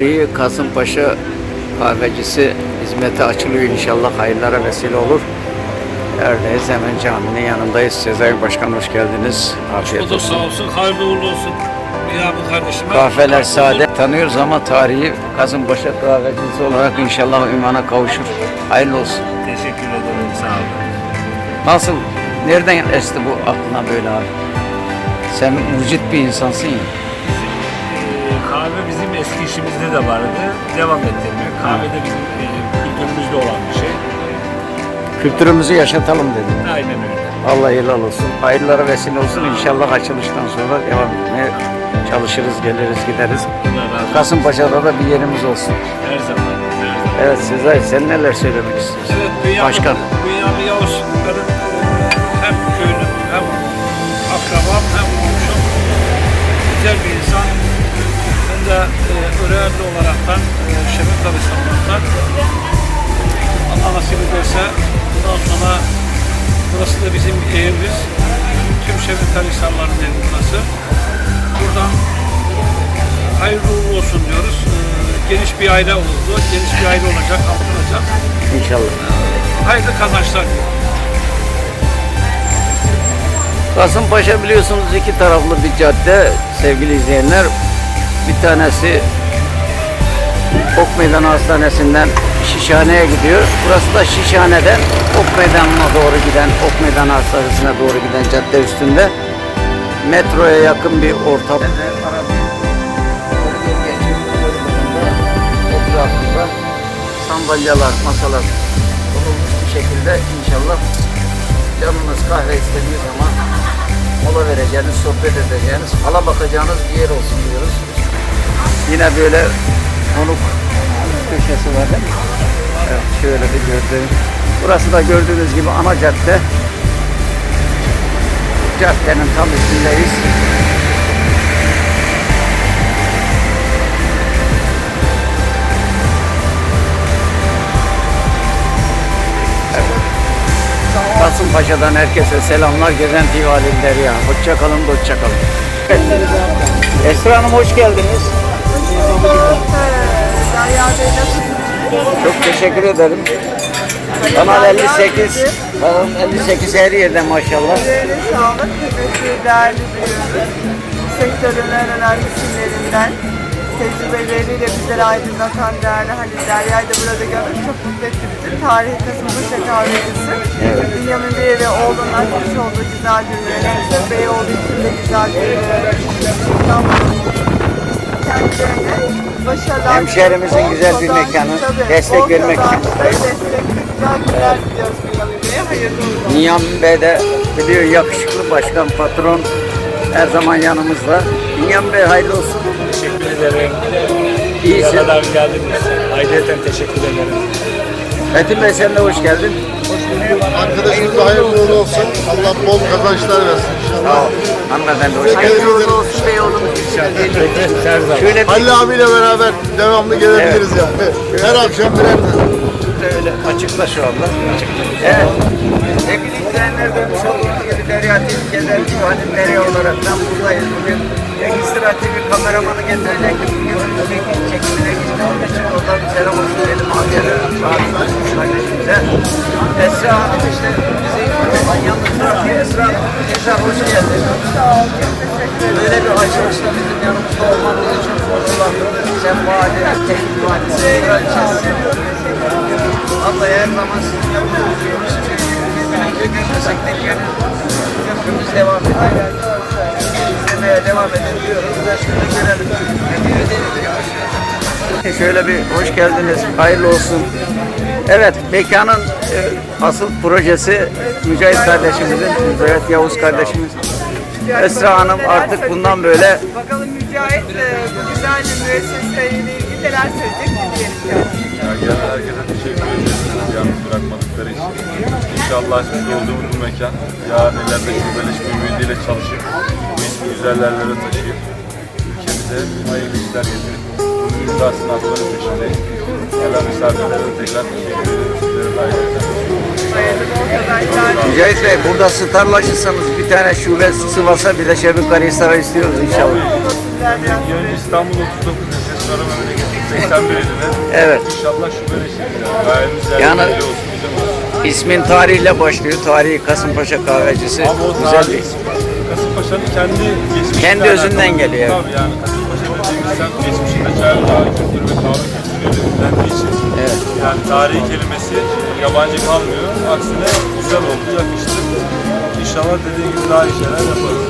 İyi Kasımpaşa kahvecisi hizmete açılıyor inşallah hayırlara vesile olur. Neredeyiz? Hemen caminin yanındayız. Sezai Başkan hoş geldiniz. Afiyet olsun. sağ olsun, hayırlı uğurlu olsun. Ya bu kardeşime. Kahveler sade tanıyoruz ama tarihi Kasımpaşa kahvecisi olarak inşallah ümana kavuşur. Hayırlı olsun. Teşekkür ederim, sağ olun. Nasıl? Nereden esti bu aklına böyle abi? Sen mucit bir insansın ya. Kahve bizim eski işimizde de vardı. Devam ettirmiyor. Kahve de bizim e, kültürümüzde olan bir şey. Kültürümüzü yaşatalım dedim. Aynen öyle. Allah helal olsun. Hayırlara vesile olsun. İnşallah açılıştan sonra devam etmeye çalışırız, geliriz, gideriz. Allah razı olsun. Kasımpaşa'da da bir yerimiz olsun. Her zaman. Her zaman. Evet Sezai sen neler söylemek istiyorsun? Evet, Başkan. Bünyamin Olaraktan, e, Şebek Arıstanlar'dan Allah nasip ederse bundan sonra burası da bizim evimiz. Tüm Şebek Arıstanlar'ın evi burası. Buradan hayırlı uğurlu olsun diyoruz. E, geniş bir aile oldu. Geniş bir aile olacak, artıracak. İnşallah. Hayırlı kazançlar diliyorum. Kasımpaşa biliyorsunuz iki taraflı bir cadde sevgili izleyenler. Bir tanesi Ok Meydanı Hastanesi'nden Şişhane'ye gidiyor. Burası da Şişhane'den Ok Meydanı'na doğru giden, Ok Meydanı Hastanesi'ne doğru giden cadde üstünde. Metroya yakın bir ortam. Etrafında sandalyeler, masalar kurulmuş bir şekilde inşallah canınız kahve istediği zaman mola vereceğiniz, sohbet edeceğiniz, hala bakacağınız bir yer olsun diyoruz. Yine böyle konuk köşesi var değil mi? Evet, şöyle bir gördüğünüz. Burası da gördüğünüz gibi ana cadde. Caddenin tam üstündeyiz. Kasımpaşa'dan herkese selamlar. Gezen TV halinleri ya. Hoşça kalın, hoşça kalın. Esra Hanım hoş geldiniz. Çok teşekkür ederim. Kanal 58, Kanal 58 her yerde maşallah. Sizlere sağlık, kıymetli, değerli büyüğümüz. Sektörün en önemli isimlerinden tecrübeleriyle bizleri aydınlatan değerli Halil Derya'yı da burada görmek çok mutlu etti bizi. Tarihi Kasımpaşa kahvecisi. Evet. Bünyamin Bey ve oğlunun açmış olduğu güzel bir müessese. Beyoğlu için de güzel bir kendilerine başarılar Hemşehrimizin güzel bir mekanı, tabii, destek vermek için. Bünyamin Bey de biliyor yakışıklı başkan, patron her zaman yanımızda. Bünyamin Bey hayırlı olsun. Teşekkür ederim. Buraya kadar geldiniz. Ayrıca teşekkür ederim. Metin Bey sen de hoş geldin. Arkadaşımıza hayırlı uğurlu olsun. Allah bol kazançlar versin Sağ. Hanımefendi hoş geldiniz. ederim. olsun Beyoğlu'nun Her zaman. Şöyle bir Halil abiyle beraber devamlı gelebiliriz yani. Her akşam birer öyle açıkla şu anda. Evet. Sevgili izleyenler görmüş olduğunuz gibi Derya TV Gezer Civan'ın Derya olarak ben buradayız bugün. Ekstra TV kameramanı getirecektim. Bugün çekim çekimine gitti. Onun için oradan bir selam olsun dedim abiye. Kardeşimize. Esra Hanım işte bizi yalnız bırakıyor. Esra Hanım. Esra hoş geldin. Böyle bir açılışta bizim yanımızda olmanız için onurlandım. Sen vali, teknik vali, Esra için. Abla her zaman sizin yanınızda diyoruz. Çünkü görmesek de yani köprümüz devam ediyor. İzlemeye devam edin diyoruz. Ben şöyle. Şöyle bir hoş geldiniz. Hayırlı olsun. Evet, mekanın e, asıl projesi Mücahit kardeşimizin, Mücahit Yavuz kardeşimiz. Esra Hanım artık bundan böyle Bakalım Mücahit e, bu güzel müesseseyle ilgili neler söyleyecek dinleyelim kendisini. Gelen herkese teşekkür ediyoruz yalnız bırakmadıkları için. İnşallah açmış olduğumuz bu mekan yarın ileride şubeleşme ümidiyle çalışıp bu ismi güzellerlere taşıyıp ülkemize hayırlı işler getirip imzasını atmanın peşindeyiz. Gelen misafirlere tekrar teşekkür. Hayırlı bol kazançlar. Mücahit Bey burada starlaşırsanız bir tane şube Sivas'a bir de Şebik Karahisar'a istiyoruz inşallah. Önce İstanbul 39 ilçesi sonra memleketimize 81'ine. Evet. İnşallah şubeleşir. Gayemiz Yani- yani, olsun. Güzel olsun. İsmin tarihle başlıyor. Tarihi Kasımpaşa kahvecisi. Ama o Güzel tarih bir Kasımpaşa'nın kendi geçmişiyle Kendi özünden geliyor. Tabii yani Kasımpaşa dediğimiz sem geçmişinde çay ocağı, kültür ve kahve kültürüyle ünlendiği için Evet. yani tarihi kelimesi yabancı kalmıyor. Aksine güzel oldu, yakıştı. İnşallah dediği gibi daha iyi şeyler yaparız.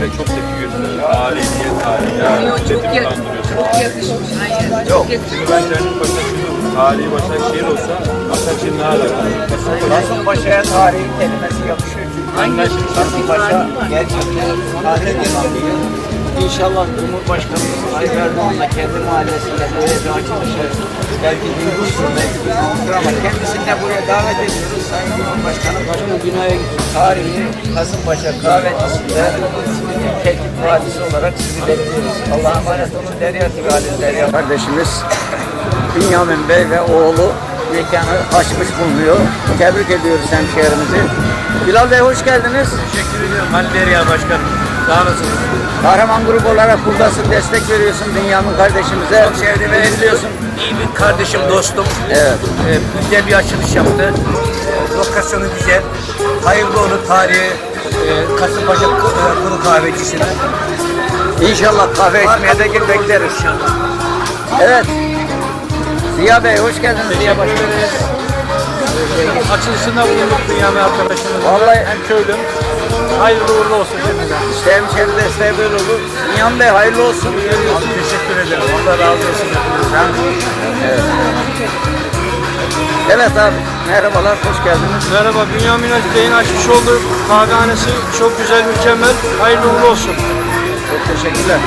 De çok tepki gösteriyor. Tarihi diye tarihi yani. Çok, Milleti yak- çok yakışmış. Aynen. Yok. Çok. Şimdi ben kendim Başakşehir Tarihi Başakşehir olsa Başakşehir ne alakalı? Kasımpaşa Kasımpaşa'ya tarihi kelimesi yakışıyor. Çünkü Kasımpaşa gerçekten tarihi kelimesi. İnşallah Cumhurbaşkanımız Tayyip Erdoğan'la kendi mahallesinde böyle bir açılışı belki duymuştur, belki duymuştur ama kendisini de buraya davet ediyoruz. Sayın Cumhurbaşkanım Başkanı Günay Tarihi Kasımpaşa kahvecisinde teklif vadisi olarak sizi bekliyoruz. Allah'a emanet olun. Derya Tigali Derya. Kardeşimiz Bünyamin Bey ve oğlu mekanı açmış bulunuyor. Tebrik ediyoruz hemşehrimizi. Bilal Bey hoş geldiniz. Teşekkür ediyorum Halil Derya Başkanım. Sağ olasınız. Kahraman grup olarak buradasın, destek veriyorsun Bünyamin kardeşimize. Çok sevdiğim ve iyi bir kardeşim, dostum. Evet. Ee, güzel bir açılış yaptı. Ee, lokasyonu güzel. Hayırlı olur tarihi e, Kasımpaşa e, Kuru Kahvecisi'ne. İnşallah kahve içmeye de gel bekleriz. Evet. Ziya Bey hoş geldiniz Ziya Başkanım. Açılışında bulunduk Dünya'nın arkadaşımız. Vallahi Hem köylüm. Hayırlı uğurlu olsun şimdiden. işte hemşehri desteği böyle olur. Bünyamin Bey hayırlı olsun. Abi teşekkür ederim. Allah razı olsun hepinizden. Evet abi merhabalar hoş geldiniz. Merhaba, Bünyamin Bey'in açmış olduğu kahvehanesi çok güzel, mükemmel. Hayırlı uğurlu olsun. Çok teşekkürler.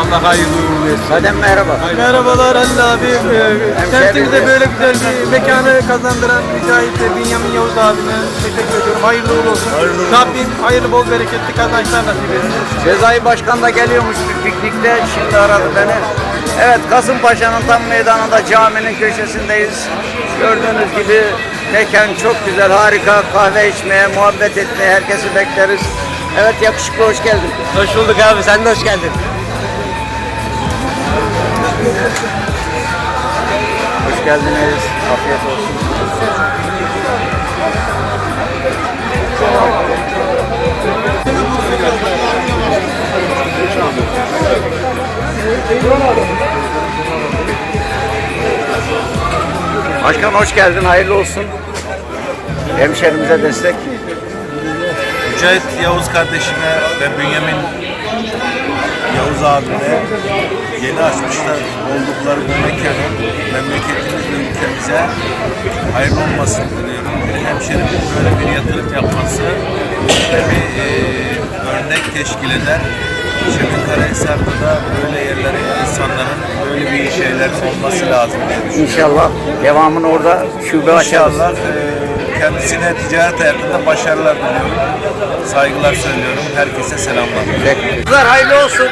Allah hayırlı uğurlu etsin. Sadem merhaba. Merhabalar Halil abi. Ee, Semtimizde böyle güzel bir mekanı kazandıran Mücahit ve Binyamin Yavuz abime teşekkür ediyorum. Hayırlı uğurlu olsun. Rabbim hayırlı bol bereketli kazançlar nasip etsin. Sezai Başkan da geliyormuş bir piknikte. Şimdi aradı beni. Evet Kasımpaşa'nın tam meydanında caminin köşesindeyiz. Gördüğünüz gibi mekan çok güzel, harika. Kahve içmeye, muhabbet etmeye herkesi bekleriz. Evet yakışıklı hoş geldin. Hoş bulduk abi. Sen de hoş geldin. Hoş geldiniz. Afiyet olsun. Başkan hoş geldin. Hayırlı olsun. Hemşerimize destek. Mücahit Yavuz kardeşime ve Bünyamin Yavuz abime yeni açmışlar oldukları bu mekanın memleketimiz ve ülkemize hayırlı olmasını diliyorum. Bir hemşerimin böyle bir yatırım yapması bir e, örnek teşkil eder. Şimdi Karahisar'da da böyle yerlere insanların böyle bir şeyler olması lazım diye düşünüyorum. İnşallah devamını orada şube açarız. İnşallah e, kendisine ticaret hayatında başarılar diliyorum. Saygılar söylüyorum. Herkese selamlar. Teşekkürler. Hayırlı olsun.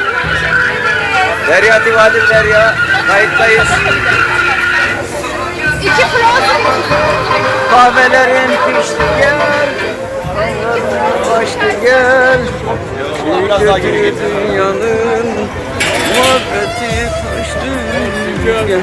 Derya Divali Derya. Kayıttayız. İki frozen. Kahvelerin pişti gel. Başlı gel. Biraz daha geri Dünyanın muhabbeti kaçtı. Gel.